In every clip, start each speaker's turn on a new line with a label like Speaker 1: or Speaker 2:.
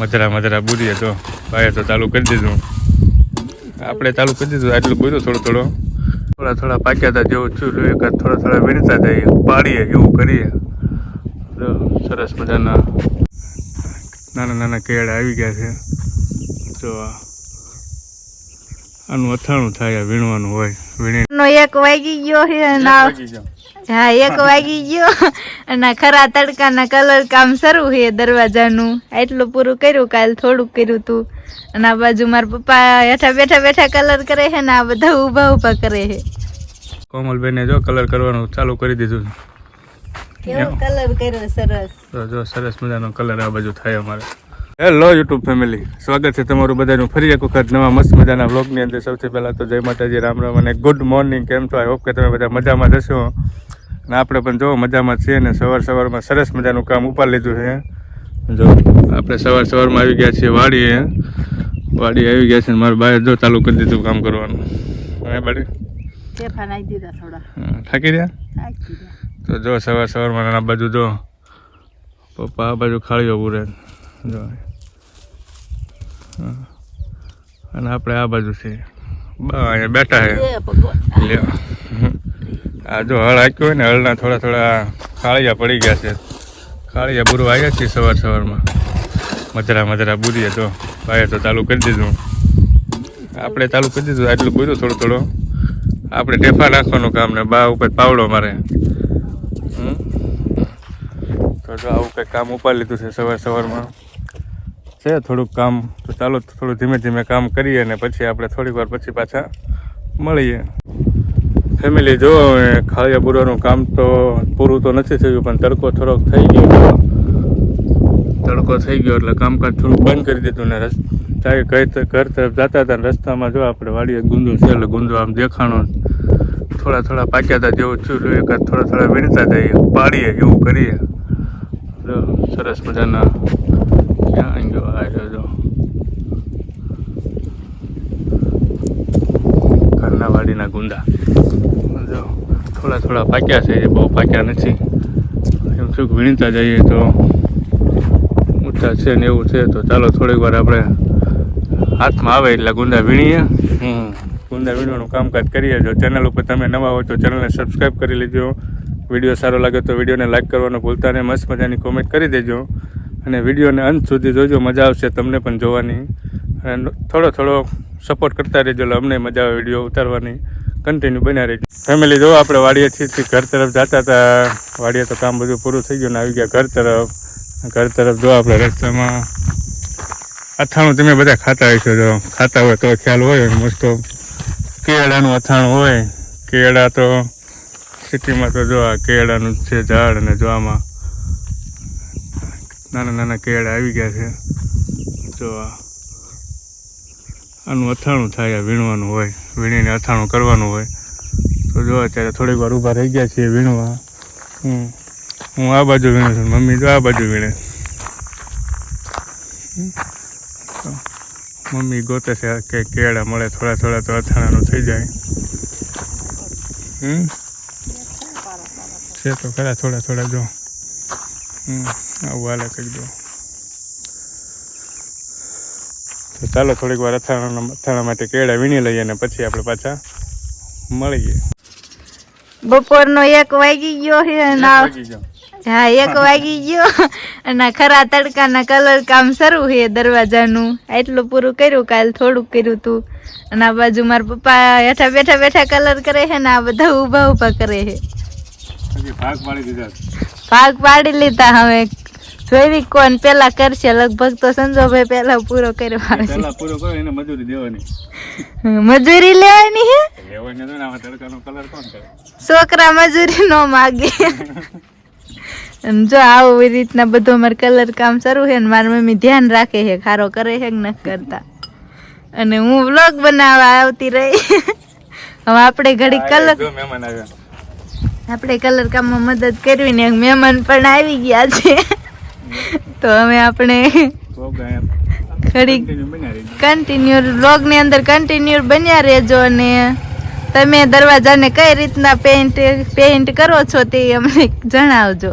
Speaker 1: મધરા મધરા બુરીએ તો ભાઈએ તો ચાલુ કરી દીધું. આપણે ચાલુ કરી દીધું આટલું બધું થોડો થોડો. થોડા થોડા પાક્યા હતા જેવું છું એકાદ થોડા થોડા વીણતા જઈએ પાડીએ એવું કરીએ. સરસ મજાના નાના નાના કેળા આવી ગયા છે. જો આ આનું અથાણું થાય વીણવાનું હોય વીણી
Speaker 2: એક વાગી ગયો છે હા એક વાગી ગયો અને ખરા તડકાના કલર કામ શરૂ છે દરવાજાનું. એટલું પૂરું કર્યું કાલ થોડુંક કર્યું તું. અને આ બાજુ મારા પપ્પા હેઠા બેઠા બેઠા કલર કરે છે ને આ બધા ઊભા ઊભા કરે છે.
Speaker 1: કોમલબેને જો કલર કરવાનું ચાલુ કરી દીધું.
Speaker 2: કેવો કલર કર્યો સરસ?
Speaker 1: તો જો સરસ મજાનો કલર આ બાજુ થાય અમારે. હેલો યુટ્યુબ ફેમિલી સ્વાગત છે તમારું બધાનું. ફરી એક વખત નવા મસ્ત મજાના વ્લોગની અંદર. સૌથી પહેલાં તો જય માતાજી રામ રામ અને ગુડ મોર્નિંગ કેમ છો? આઈ હોપ કે તમે બધા મજામાં જશો અને આપણે પણ જો મજામાં છીએ ને સવાર સવારમાં સરસ મજાનું કામ ઉપાડ લીધું છે. જો આપણે સવાર સવારમાં આવી ગયા છીએ વાડીએ. વાડી આવી ગયા છે ને મારા બાએ જો ચાલુ કરી દીધું કામ કરવાનું. હે બાડી? થાકી રહ્યા? તો જો સવાર સવારમાં આ બાજુ જો પપ્પા આ બાજુ ખાળીઓ પૂરે. જો. અને આપણે આ બાજુ છે. બા અહીંયા બેઠા છે. આ જો હળ હાક્યો હોય ને હળના થોડા થોડા ખાળિયા પડી ગયા છે. ખાળિયા બુરું આવ્યા છીએ સવાર સવારમાં. મધરા મધરા બુરીએ તો. ભાઈએ તો ચાલુ કરી દીધું. આપણે ચાલુ કરી દીધું આટલું બધું થોડું થોડું. આપણે ટેફા નાખવાનું કામ ને બા ઉપર પાવડો મારે? તો જો આવું કંઈક કામ ઉપાડી લીધું છે સવાર સવારમાં. છે, થોડુંક કામ. તો ચાલો થોડું ધીમે ધીમે કામ કરીએ અને પછી આપણે થોડીક વાર પછી પાછા મળીએ. ફેમિલી જો ખાળિયા બુરાનું કામ તો પૂરું તો નથી થયું, પણ તડકો થોડોક થઈ ગયો. તડકો થઈ ગયો એટલે કામકાજ થોડુંક બંધ કરી દીધું ને જાય ઘર તરફ જતા હતા રસ્તામાં જો આપણે વાડીએ ગુંદો છે એટલે ગુંદો આમ દેખાણો થોડા થોડા પાક્યા હતા જેવું છું એકાદ થોડા થોડા વીણતા જઈએ, પાડીએ, એવું કરીએ. સરસ મજાના ક્યાં ગયો આ રહ્યો જો ઘરના વાડીના ગુંદા જો થોડા થોડા પાક્યા છે બહુ પાક્યા નથી એમ શું વીણતા જઈએ તો ઊંચા છે ને એવું છે તો ચાલો થોડીક વાર આપણે હાથમાં આવે એટલે ગુંદા વીણીએ ગુંદા વીણવાનું કામકાજ કરીએ જો ચેનલ ઉપર તમે નવા હોય તો ચેનલને સબસ્ક્રાઈબ કરી લેજો વીડિયો સારો લાગે તો વિડીયોને લાઈક કરવાનું ભૂલતા નહીં મસ્ત મજાની કોમેન્ટ કરી દેજો અને વિડીયોને અંત સુધી જોજો, મજા આવશે તમને પણ જોવાની. અને થોડો થોડો સપોર્ટ કરતા રહેજો, એટલે અમને મજા આવે વીડિયો ઉતારવાની. કન્ટિન્યુ બન્યા રહેજો. ફેમિલી જો આપણે વાડીએથી ઘર તરફ જતા હતા. વાડીએ તો કામ બધું પૂરું થઈ ગયું ને આવી ગયા ઘર તરફ. ઘર તરફ જો આપણે રસ્તામાં. અથાણું તમે બધા ખાતા હશો જો. ખાતા હોય તો ખ્યાલ હોય મોસ્ટ ઓફ. કેળાનું અથાણું હોય. કેળા તો સિટીમાં તો જો આ કેળાનું છે ઝાડ અને જો આમાં નાના નાના કેળા આવી ગયા છે. જો આનું અથાણું થાય વીણવાનું હોય, વીણીને અથાણું કરવાનું હોય. તો જો અત્યારે થોડીક વાર ઊભા રહી ગયા છીએ વીણવા. હું હું આ બાજુ વીણું છું, મમ્મી તો આ બાજુ વીણે. મમ્મી ગોતે છે કે કેળા મળે, થોડા થોડા તો અથાણાનું થઈ જાય. હમ? છે તો ખરા થોડા થોડા જો. હમ. આવું હાલે કરી દો. તો ચાલો થોડીક વાર અથાણા અથાણા માટે કેળા વીણી લઈએ અને પછી આપણે પાછા મળીએ.
Speaker 2: બપોરનો એક વાગી ગયો છે હા એક વાગી ગયો. અને ખરા તડકાના કલર કામ શરૂ છે દરવાજાનું. એટલું પૂરું કર્યું કાલ થોડુંક કર્યું તું. અને આ બાજુ મારા પપ્પા હેઠા બેઠા બેઠા કલર કરે છે ને આ બધા ઊભા ઊભા કરે છે.
Speaker 1: ભાગ પાડી
Speaker 2: લીધા હવે. જોઈ કોણ પેલા કરશે લગભગ તો સંજોભાઈ પેલા પૂરો કર્યો આવે. છે.
Speaker 1: પહેલા પૂરો કરો એને મજૂરી દેવાની.
Speaker 2: મજૂરી લેવાની હે?
Speaker 1: લેવાની તો ને તડકાનો કલર કોણ કરે?
Speaker 2: છોકરા મજૂરી નો માગે. જો આવું રીતના બધું અમારે કલર કામ શરૂ છે ને મારી મમ્મી ધ્યાન રાખે છે ખારો કરે છે કે ન કરતા. અને હું વ્લોગ બનાવવા આવતી રહી. હવે આપણે ઘડી કલર આપણે કલર કામમાં મદદ કરવી ને મહેમાન પણ આવી ગયા છે. તો હવે આપણે
Speaker 1: તો ગયા
Speaker 2: ઘડી
Speaker 1: continue બન્યા રહીએ.
Speaker 2: કન્ટિન્યુ વ્લોગની અંદર કન્ટિન્યુ બન્યા રહેજો અને તમે દરવાજાને કઈ રીતના પેઇન્ટ પેઇન્ટ કરો છો તે અમને જણાવજો.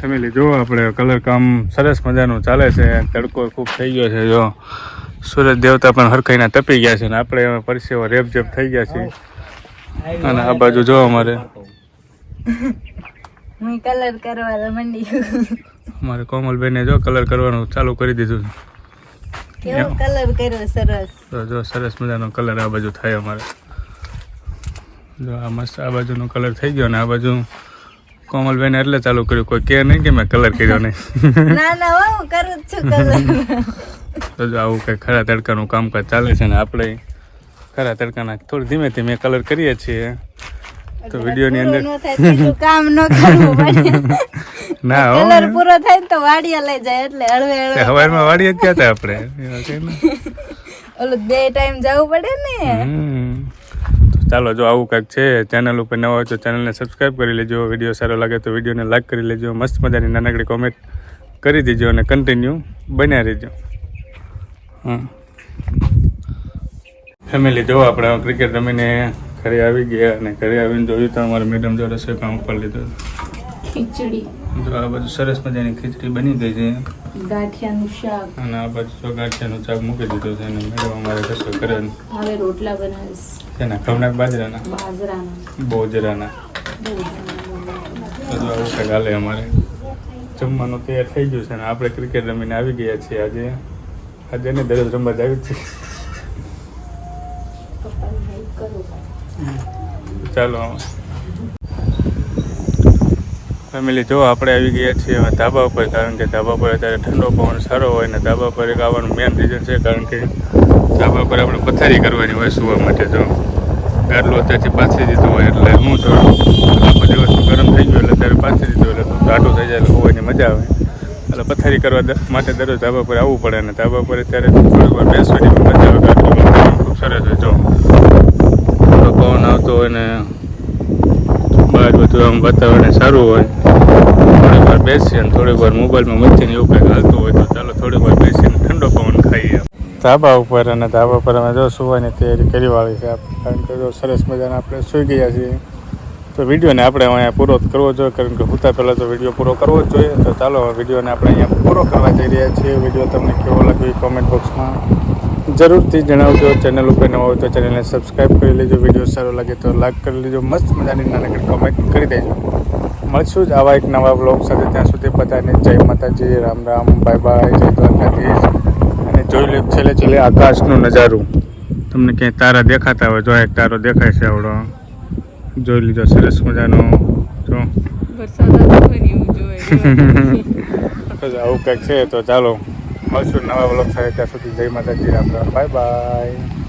Speaker 1: ફેમિલી જો આપણે કલર કામ સરસ મજાનું ચાલે છે. તડકો ખૂબ થઈ ગયો છે જો. સૂરજ દેવતા પણ હરખાઈના તપી ગયા છે અને આપણે પરસેવો રેપ જેપ થઈ ગયા છે અને આ બાજુ જો અમારે.
Speaker 2: હું કલર કરવા મંડી
Speaker 1: અમારે કોમલબેને જો કલર કરવાનું ચાલુ કરી દીધું
Speaker 2: કેવો કલર કર્યો સરસ?
Speaker 1: તો જો સરસ મજાનો કલર આ બાજુ થાય અમારે. જો આ મસ્ત આ બાજુનો કલર થઈ ગયો ને આ બાજુ કોમલબેન એટલે ચાલુ કર્યું. કોઈ કે નહીં કે મેં કલર કર્યો નહીં.
Speaker 2: ના ના હો કરું છું કલર.
Speaker 1: તો જો આવું કંઈ ખરા તડકાનું કામકાજ ચાલે છે ને આપણે ખરા તડકાના થોડું ધીમે ધીમે કલર કરીએ છીએ. તો વિડીયોની અંદર
Speaker 2: કામ ન કરવું
Speaker 1: ના
Speaker 2: કલર પૂરો થાય તો વાડીએ લઈ જાય એટલે હળવે હળવે.
Speaker 1: હવારમાં વાડીએ જ હતા આપણે?
Speaker 2: ઓલું બે ટાઈમ જવું પડે ને.
Speaker 1: ચાલો જો આવું કંઈક છે ચેનલ ઉપર નવા હોય તો ચેનલને સબસ્ક્રાઈબ કરી લેજો. વીડિયો સારો લાગે તો વિડીયોને લાઈક કરી લેજો. મસ્ત મજાની નાનકડી કોમેન્ટ કરી દેજો અને કન્ટિન્યુ બન્યા રહેજો. હા ફેમિલી જો આપણે ક્રિકેટ રમીને ઘરે આવી ગયા અને ઘરે આવીને જોયું તો અમારે મેડમ જો રસોઈ કામ ઉપર લીધું
Speaker 2: ખીચડી.
Speaker 1: જો આ બાજુ સરસ મજાની ખીચડી બની ગઈ છે.
Speaker 2: ગાંઠિયાનું શાક.
Speaker 1: અને આ બાજુ જો ગાંઠિયાનું ચાક મૂકી દીધું છે અને મેડમ અમારે રસોઈ કરે
Speaker 2: હવે રોટલા બનાવીશ.
Speaker 1: તેના ઘઉંના બાજરાના?
Speaker 2: બાજરાના.
Speaker 1: બોજરાના. બધું આવું કંઈક હાલે અમારે. જમવાનું તૈયાર થઈ ગયું છે અને આપણે ક્રિકેટ રમીને આવી ગયા છીએ આજે. આજે ને દરરોજ રમવા જ આવી છે ચાલો ફેમિલી જો આપણે આવી ગયા છીએ ધાબા ઉપર, કારણ કે ધાબા પર અત્યારે ઠંડો પવન સારો હોય ને ધાબા પર એક આવવાનું મેન રીઝન છે, કારણ કે ધાબા પર આપણે પથારી કરવાની હોય સુવા માટે. જો ગાડલું અત્યારથી પાછી દીધું હોય એટલે હું થોડું આખો દિવસ ગરમ થઈ ગયો એટલે ત્યારે પાછી દીધું એટલે થોડું થઈ જાય એટલે હોવાની મજા આવે. એટલે પથારી કરવા માટે દરરોજ ધાબા પર આવવું પડે અને ધાબા પર અત્યારે થોડીક વાર બેસવાની મજા આવે. ખૂબ સરસ હોય. જો આવતો હોય ને બહાર બધું આમ વાતાવરણ સારું હોય. થોડીક વાર બેસીએ અને થોડીક વાર મોબાઈલમાં મચ્છીને એવું કંઈક હાલતું હોય તો ચાલો થોડીક વાર બેસીને ઠંડો પવન ખાઈએ. ધાબા ઉપર અને ધાબા પર અમે જો સુવાની તૈયારી કરી વાળી છે. કારણ કે જો સરસ મજાના આપણે સુઈ ગયા છીએ. તો વિડીયોને આપણે અહીંયા પૂરો કરવો જોઈએ, કારણ કે હુતા પહેલાં તો વીડિયો પૂરો કરવો જ જોઈએ. તો ચાલો વિડીયોને આપણે અહીંયા પૂરો કરવા જઈ રહ્યા છીએ. વીડિયો તમને કેવો લાગ્યો કોમેન્ટ બોક્સમાં જરૂરથી જણાવજો. ચેનલ ઉપર નવા હોય તો ચેનલને સબસ્ક્રાઈબ કરી લેજો. વીડિયો સારો લાગે તો લાઈક કરી લેજો. મસ્ત મજાની નાનકડી કોમેન્ટ કરી દેજો. મળશું જ આવા એક નવા બ્લોગ સાથે. ત્યાં સુધી બધાને જય માતાજી. રામ રામ. બાય બાય જય દ્વારકાધીશ. અને જોઈ લે છેલ્લે છેલ્લે આકાશનું નજારું. તમને ક્યાંય તારા દેખાતા હોય જો એક તારો દેખાય છે આવડો. જોઈ લીધો સરસ મજાનો. જો. આવું કંઈક છે તો ચાલો. મળશું નવા બ્લોગ સાથે. ત્યાં સુધી જય માતાજી રામ રામ. Bye bye.